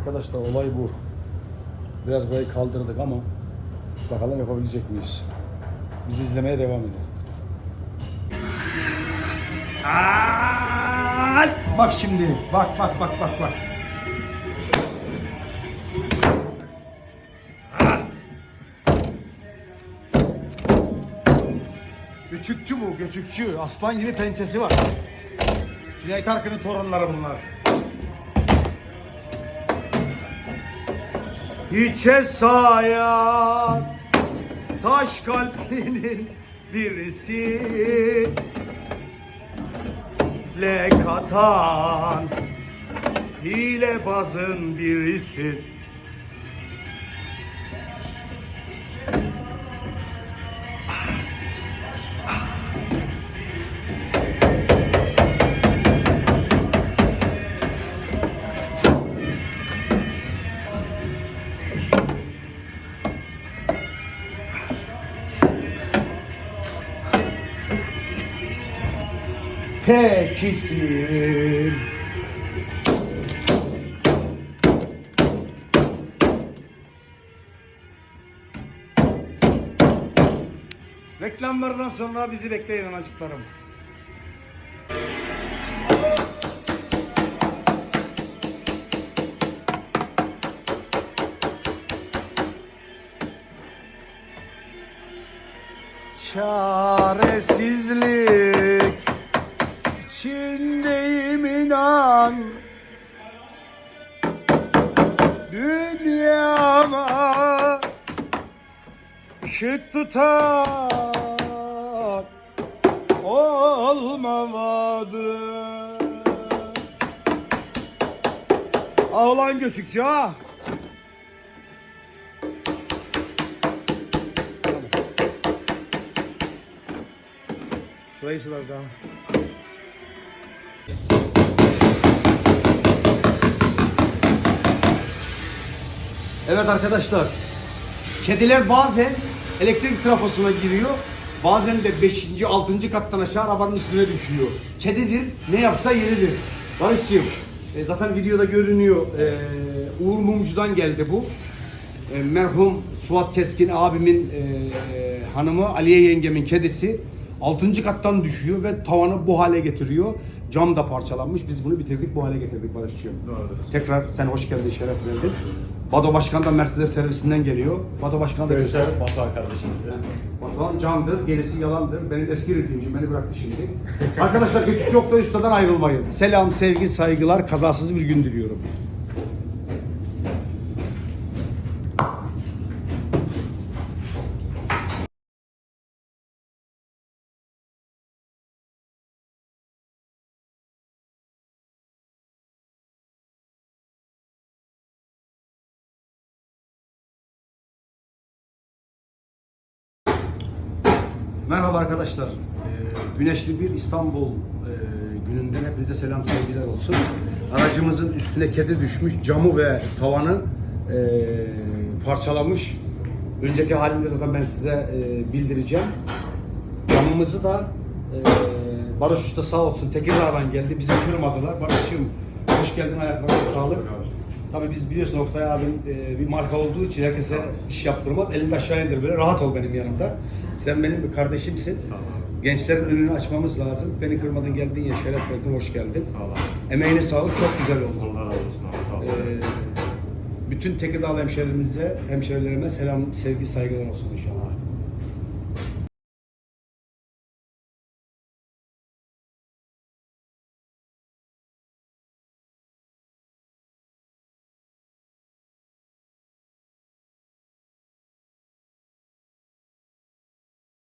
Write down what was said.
Arkadaşlar olay bu. Biraz burayı kaldırdık ama bakalım yapabilecek miyiz? Bizi izlemeye devam edin. Aa, bak şimdi. Bak bak bak bak bak. Göçükçü bu, göçükçü. Aslan gibi pençesi var. Cüneyt Arkın'ın torunları bunlar. Hiçe sayan taş kalplinin birisi le katan hilebazın birisi. Tekisin. Reklamlardan sonra bizi bekleyin anacıklarım. Çaresizlik içindeyim inan. Dünyama ışık tutan olmamadı. Ağlan göçükçü ha. Şurayı sil az daha. Evet arkadaşlar. Kediler bazen elektrik trafosuna giriyor. Bazen de 5. 6. kattan aşağı arabanın üstüne düşüyor. Kedidir. Ne yapsa yeridir. Barış'cığım. e, zaten videoda görünüyor. E, Uğur Mumcu'dan geldi bu. E, merhum Suat Keskin abimin e, hanımı Aliye yengemin kedisi 6. kattan düşüyor ve tavanı bu hale getiriyor. Cam da parçalanmış. Biz bunu bitirdik bu hale getirdik Barış'cığım. Tekrar sen hoş geldin, şeref verdin. Bado Başkan da Mercedes servisinden geliyor. Bado Başkan da Göster Batuhan kardeşimize. Batuhan candır, gerisi yalandır. Benim eski ritimcim beni bıraktı şimdi. Arkadaşlar Küçük Çokta Usta'dan ayrılmayın. Selam, sevgi, saygılar, kazasız bir gün diliyorum. Merhaba arkadaşlar. Ee, güneşli bir İstanbul e, gününden hepinize selam sevgiler olsun. Aracımızın üstüne kedi düşmüş, camı ve tavanı e, parçalamış. Önceki halinde zaten ben size e, bildireceğim. Camımızı da Barış Usta sağ olsun Tekirdağ'dan geldi. Bizi kırmadılar. Barış'cığım hoş geldin ayaklarına sağlık. Tabii biz biliyorsun Oktay abim e, bir marka olduğu için herkese iş yaptırmaz. Elini de aşağı indir böyle rahat ol benim yanımda. Sen benim bir kardeşimsin. Sağ ol. Gençlerin önünü açmamız lazım. Beni kırmadın geldin ya şeref verdin hoş geldin. Sağ ol. Emeğine sağlık çok güzel oldu. Allah razı olsun abi. Sağ ol. Ee, bütün Tekirdağlı hemşehrilerimize, hemşehrilerime selam, sevgi, saygılar olsun inşallah.